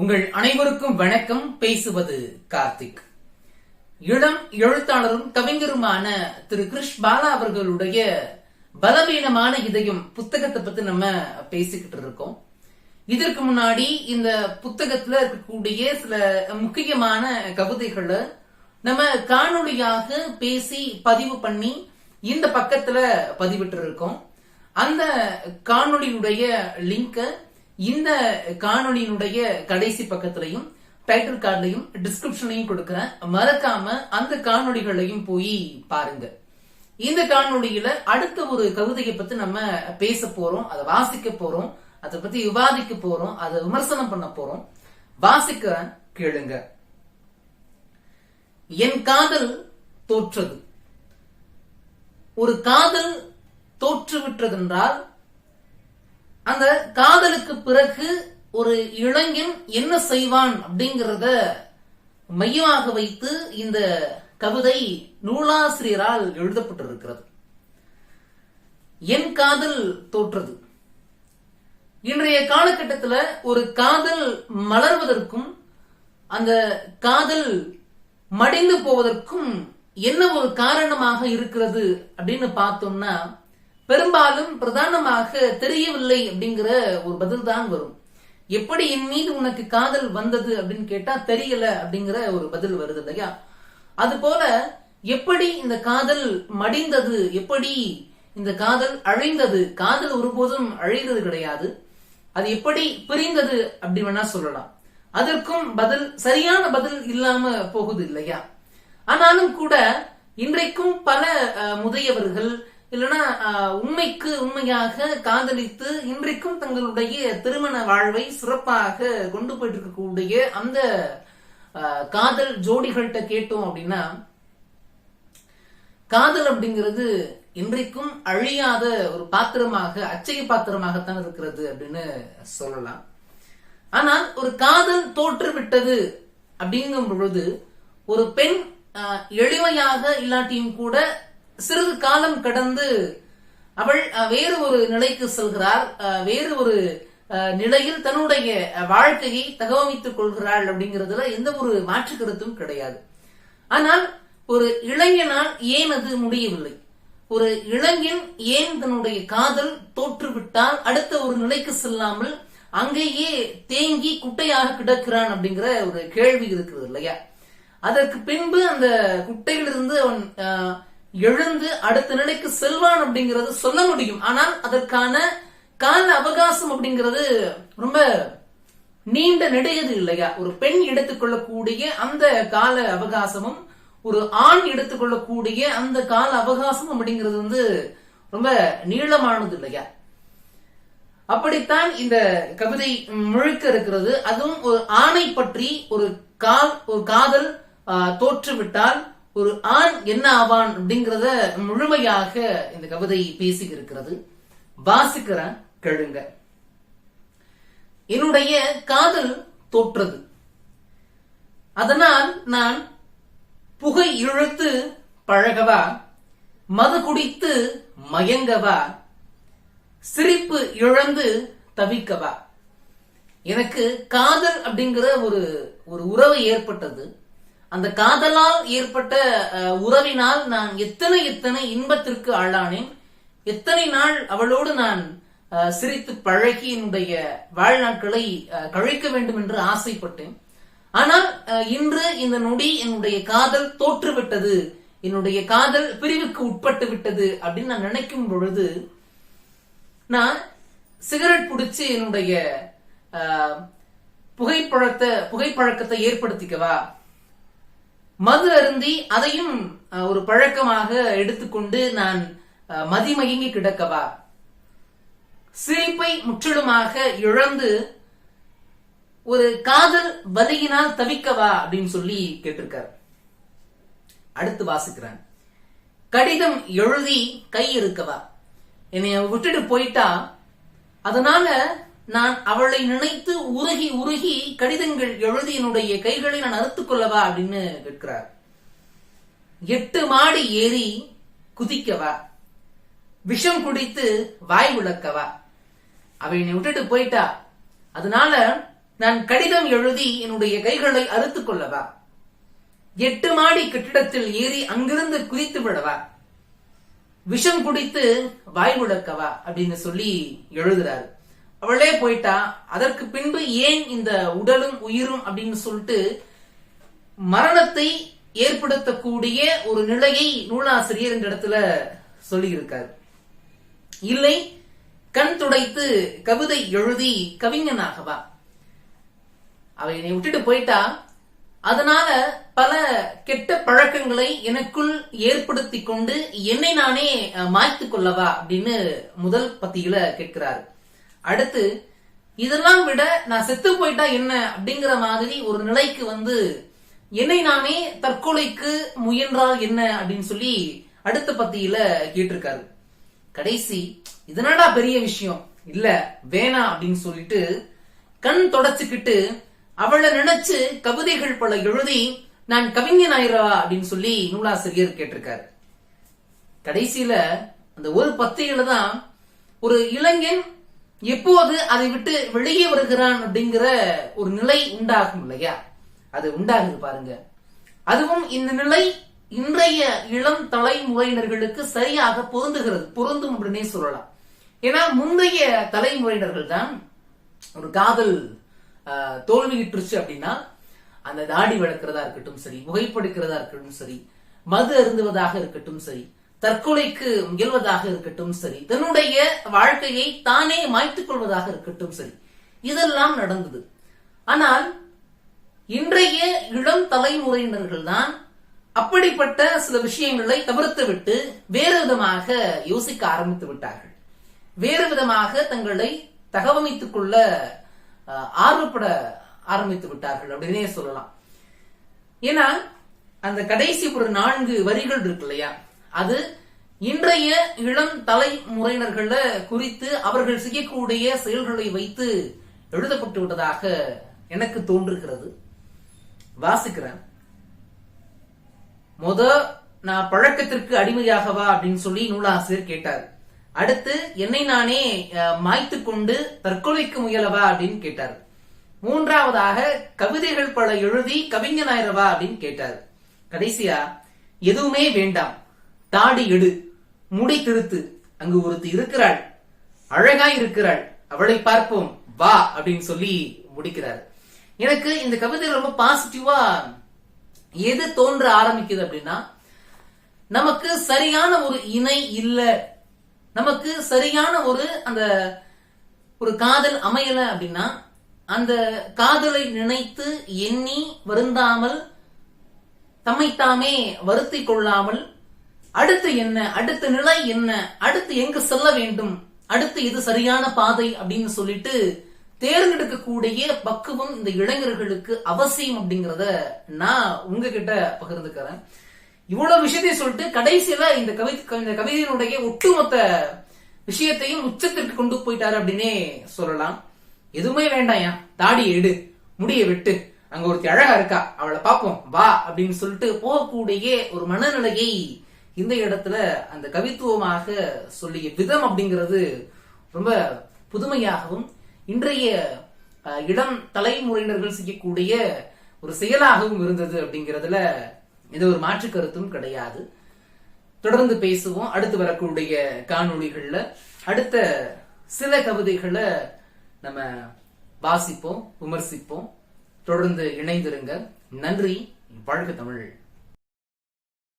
உங்கள் அனைவருக்கும் வணக்கம். பேசுவது கார்த்திக். இளம் எழுத்தாளரும் கவிஞருமான திரு கிருஷ் பாலா அவர்களுடைய பலவீனமான இதயம் புத்தகத்தை பத்தி நம்ம பேசிக்கிட்டு இருக்கோம். இதற்கு முன்னாடி இந்த புத்தகத்துல இருக்கக்கூடிய சில முக்கியமான கவிதைகளை நம்ம காணொளியாக பேசி பதிவு பண்ணி இந்த பக்கத்துல பதிவிட்டு இருக்கோம் அந்த காணொளியுடைய லிங்கை இந்த காணொலியினுடைய கடைசி பக்கத்திலையும் டைட்டில் கார்டுலையும் டிஸ்கிரிப்ஷனையும் கொடுக்கிறேன். மறக்காம அந்த காணொலிகளையும் போய் பாருங்க. இந்த காணொலியில அடுத்த ஒரு கவிதையை பத்தி நம்ம பேச போறோம் அதை வாசிக்க போறோம் அதை பத்தி விவாதிக்க போறோம் அதை விமர்சனம் பண்ண போறோம். வாசிக்கிறேன் கேளுங்க. என் காதல் தோற்றது. ஒரு காதல் தோற்றுவிட்டதென்றால் அந்த காதலுக்கு பிறகு ஒரு இளைஞன் என்ன செய்வான் அப்படிங்கிறத மையமாக வைத்து இந்த கவிதை நூலாசிரியரால் எழுதப்பட்டிருக்கிறது. என் காதல் தோற்றது. இன்றைய காலகட்டத்தில் ஒரு காதல் மலர்வதற்கும் அந்த காதல் மடிந்து போவதற்கும் என்ன ஒரு காரணமாக இருக்கிறது அப்படின்னு பார்த்தோம்னா பெரும்பாலும் பிரதானமாக தெரியவில்லை அப்படிங்கிற ஒரு பதில் தான் வரும். எப்படி என் மீது உனக்கு காதல் வந்தது அப்படின்னு கேட்டா தெரியல அப்படிங்கிற ஒரு பதில் வருது இல்லையா? அது போல எப்படி இந்த காதல் மடிந்தது? எப்படி இந்த காதல் அழிந்தது? காதல் ஒருபோதும் அழிந்தது கிடையாது. அது எப்படி பிரிந்தது அப்படி வேணா சொல்லலாம். அதற்கும் பதில் சரியான பதில் இல்லாம போகுது இல்லையா? ஆனாலும் கூட இன்றைக்கும் பல முதியவர்கள் இல்லைன்னா உண்மைக்கு உண்மையாக காதலித்து இன்றைக்கும் தங்களுடைய திருமண வாழ்வை சிறப்பாக கொண்டு போயிட்டு இருக்கக்கூடிய அந்த காதல் ஜோடிகள்கிட்ட கேட்டோம் அப்படின்னா காதல் அப்படிங்கிறது இன்றைக்கும் அழியாத ஒரு பாத்திரமாக அச்சய பாத்திரமாகத்தான் இருக்கிறது அப்படின்னு சொல்லலாம். ஆனால் ஒரு காதல் தோற்று விட்டது அப்படிங்கும் பொழுது ஒரு பெண் எளிமையாக இல்லாட்டியும் கூட சிறிது காலம் கடந்து அவள் வேறு ஒரு நிலைக்கு செல்கிறார். வேறு ஒரு நிலையில் தன்னுடைய வாழ்க்கையை தகவமைத்துக் கொள்கிறாள் அப்படிங்கிறதுல எந்த ஒரு மாற்று கருத்தும் கிடையாது. ஆனால் ஒரு இளைஞனால் ஏன் அது முடியவில்லை? ஒரு இளைஞன் ஏன் தன்னுடைய காதல் தோற்றுவிட்டால் அடுத்த ஒரு நிலைக்கு செல்லாமல் அங்கேயே தேங்கி குட்டையாக கிடக்கிறான் அப்படிங்கிற ஒரு கேள்வி இருக்கிறது இல்லையா? அதற்கு பின்பு அந்த குட்டையிலிருந்து அவன் எழுந்து அடுத்த நிலைக்கு செல்வான் அப்படிங்கிறது சொல்ல முடியும். ஆனால் அதற்கான கால அவகாசம் அப்படிங்கிறது ரொம்ப நீண்ட நெடையது இல்லையா? ஒரு பெண் எடுத்துக்கொள்ளக்கூடிய அந்த கால அவகாசமும் ஒரு ஆண் எடுத்துக்கொள்ளக்கூடிய அந்த கால அவகாசம் அப்படிங்கிறது வந்து ரொம்ப நீளமானது இல்லையா? அப்படித்தான் இந்த கவிதை முழுக்க இருக்கிறது. அதுவும் ஒரு ஆணை பற்றி ஒரு கால் ஒரு காதல் தோற்றுவிட்டால் ஒரு ஆண் என்ன ஆவான் அப்படிங்கறத முழுமையாக இந்த கவிதை பேசி இருக்கிறது வாசிக்கிறேன் கேளுங்க. என்னுடைய காதல் தோற்றது. அதனால் நான் புகை இழுத்து பழகவா? மது குடித்து மயங்கவா? சிரிப்பு இழந்து தவிக்கவா? எனக்கு காதல் அப்படிங்கிற ஒரு ஒரு உறவு ஏற்பட்டது. அந்த காதலால் ஏற்பட்ட உறவினால் நான் எத்தனை எத்தனை இன்பத்திற்கு ஆளானேன். எத்தனை நாள் அவளோடு நான் சிரித்து பழகி என்னுடைய வாழ்நாட்களை கழிக்க வேண்டும் என்று ஆசைப்பட்டேன். ஆனால் இன்று இந்த நொடி என்னுடைய காதல் தோற்றுவிட்டது. என்னுடைய காதல் பிரிவுக்கு உட்பட்டு விட்டது அப்படின்னு நான் நினைக்கும் பொழுது நான் சிகரெட் பிடிச்சி என்னுடைய புகைப்பழத்தை புகைப்பழக்கத்தை ஏற்படுத்திக்கவா? மது அருந்தி அதையும் ஒரு பழக்கமாக எடுத்துக்கொண்டு நான் மதிமயங்கி கிடக்கவா? சிரிப்பை முற்றிலுமாக இழந்து ஒரு காதல் வலியினால் தவிக்கவா? அப்படின்னு சொல்லி கேட்டிருக்கார். அடுத்து வாசிக்கிறேன். கடிதம் எழுதி கை இருக்கவா என்னைய விட்டுட்டு போயிட்டா அதனால நான் அவளை நினைத்து உருகி உருகி கடிதங்கள் எழுதி என்னுடைய கைகளை நான் அறுத்துக் கொள்ளவா அப்படின்னு கேட்கிறார். எட்டு மாடி ஏறி குதிக்கவா? விஷம் குடித்து வாய் விளக்கவா? அவ என்னை விட்டுட்டு போயிட்டா. அதனால நான் கடிதம் எழுதி என்னுடைய கைகளை அறுத்துக் கொள்ளவா? எட்டு மாடி கட்டிடத்தில் ஏறி அங்கிருந்து குதித்து விடவா? விஷம் குடித்து வாய் விளக்கவா அப்படின்னு சொல்லி எழுதுறாரு. அவளே போயிட்டா. அதற்கு பின்பு ஏன் இந்த உடலும் உயிரும் அப்படின்னு சொல்லிட்டு மரணத்தை ஏற்படுத்தக்கூடிய ஒரு நிலையை நூலாசிரியர் இந்த இடத்துல சொல்லியிருக்கார். இல்லை கண் துடைத்து கவிதை எழுதி கவிஞனாகவா. அவ என்னை விட்டுட்டு போயிட்டா. அதனால பல கெட்ட பழக்கங்களை எனக்குள் ஏற்படுத்தி கொண்டு என்னை நானே மாய்த்து கொள்ளவா அப்படின்னு முதல் பத்தியில கேட்கிறாரு. அடுத்து இதெல்லாம் விட நான் செத்து போயிட்டா என்ன? அப்படிங்கிற மாதிரி ஒரு நிலைக்கு வந்து என்னை நானே தற்கொலைக்கு முயன்றால் என்ன? அப்படின்னு சொல்லி அடுத்த பத்தியில கேட்டிருக்காரு. கடைசி இதனடா பெரிய விஷயம்? இல்ல வேணாம் அப்படின்னு சொல்லிட்டு கண் தொடச்சுக்கிட்டு அவளை நினைச்சு கவிதைகள் பல எழுதி நான் கவிஞன் ஆயிரவா அப்படின்னு சொல்லி நூலாசிரியர் கேட்டிருக்காரு. கடைசியில அந்த ஒரு பத்தியில தான் ஒரு இளைஞன் எப்போது அதை விட்டு வெளியே வருகிறான் அப்படிங்கிற ஒரு நிலை உண்டாகும் இல்லையா? அது உண்டாகுது பாருங்க. அதுவும் இந்த நிலை இன்றைய இளம் தலைமுறையினர்களுக்கு சரியாக பொருந்துகிறது. பொருந்தும் அப்படின்னே சொல்லலாம். ஏன்னா முந்தைய தலைமுறையினர்கள் தான் ஒரு காதல் தோல்வியிட்டுருச்சு அப்படின்னா அந்த தாடி வளர்க்கிறதா இருக்கட்டும் சரி புகைப்படுக்கிறதா இருக்கட்டும் சரி மது அருந்துவதாக இருக்கட்டும் சரி தற்கொலைக்கு முயல்வதாக இருக்கட்டும் சரி தன்னுடைய வாழ்க்கையை தானே மாய்த்துக் கொள்வதாக இருக்கட்டும் சரி இதெல்லாம் நடந்தது. ஆனால் இன்றைய இளம் தலைமுறையினர்கள் தான் அப்படிப்பட்ட சில விஷயங்களை தவிர்த்து விட்டு வேறு விதமாக யோசிக்க ஆரம்பித்து விட்டார்கள். வேறு விதமாக தங்களை தகவமைத்துக் கொள்ள ஆர்வப்பட ஆரம்பித்து விட்டார்கள் அப்படின்னே சொல்லலாம். ஏன்னா அந்த கடைசி ஒரு நான்கு வரிகள் இருக்கு இல்லையா? அது இன்றைய இளம் தலைமுறையினர்கள குறித்து அவர்கள் செய்யக்கூடிய செயல்களை வைத்து எழுதப்பட்டு விட்டதாக எனக்கு தோன்றுகிறது. வாசிக்கிறேன். முத நான் பழக்கத்திற்கு அடிமையாகவா? அப்படின்னு சொல்லி நூலாசிரியர் கேட்டார். அடுத்து என்னை நானே அஹ், கொண்டு தற்கொலைக்கு முயலவா? அப்படின்னு கேட்டார். மூன்றாவதாக கவிதைகள் பல எழுதி கவிஞனாயிரவா? அப்படின்னு கேட்டார். கடைசியா எதுவுமே வேண்டாம். தாடி எடு முடி திருத்து. அங்கு ஒருத்தி இருக்கிறாள். அழகாய் இருக்கிறாள். அவளை பார்ப்போம். வா அப்படின்னு சொல்லி முடிக்கிறார். எனக்கு இந்த கவிதை ரொம்ப பாசிட்டிவா எது தோன்ற ஆரம்பிக்குது அப்படின்னா நமக்கு சரியான ஒரு இணை இல்ல. நமக்கு சரியான ஒரு அந்த ஒரு காதல் அமையல அப்படின்னா அந்த காதலை நினைத்து எண்ணி வருந்தாமல் தம்மைத்தாமே வருத்தி கொள்ளாமல் அடுத்து என்ன? அடுத்த நிலை என்ன? அடுத்து எங்கு செல்ல வேண்டும்? அடுத்து இது சரியான பாதை அப்படின்னு சொல்லிட்டு தேர்ந்தெடுக்கக்கூடிய பக்குவம் இந்த இளைஞர்களுக்கு அவசியம் அப்படிங்கிறத நான் உங்ககிட்ட பகிர்ந்துக்கிறேன். இவ்வளவு விஷயத்தையும் சொல்லிட்டு கடைசியில இந்த கவி இந்த கவிதையினுடைய ஒட்டுமொத்த விஷயத்தையும் உச்சத்திற்கு கொண்டு போயிட்டாரு அப்படின்னே சொல்லலாம். எதுவுமே வேண்டாம்யா தாடி எடு முடிய விட்டு. அங்க ஒருத்தி அழகா இருக்கா. அவளை பார்ப்போம். வா அப்படின்னு சொல்லிட்டு போகக்கூடிய ஒரு மனநிலையை இந்த இடத்துல அந்த கவித்துவமாக சொல்லிய விதம் அப்படிங்கிறது ரொம்ப புதுமையாகவும் இன்றைய இளம் தலைமுறையினர்கள் செய்யக்கூடிய ஒரு செயலாகவும் இருந்தது அப்படிங்கிறதுல எந்த ஒரு மாற்று கருத்தும் கிடையாது. தொடர்ந்து பேசுவோம். அடுத்து வரக்கூடிய காணொளிகள்ல அடுத்த சில கவிதைகளை நம்ம வாசிப்போம் விமர்சிப்போம். தொடர்ந்து இணைந்திருங்க நன்றி. வாழ்க தமிழ்.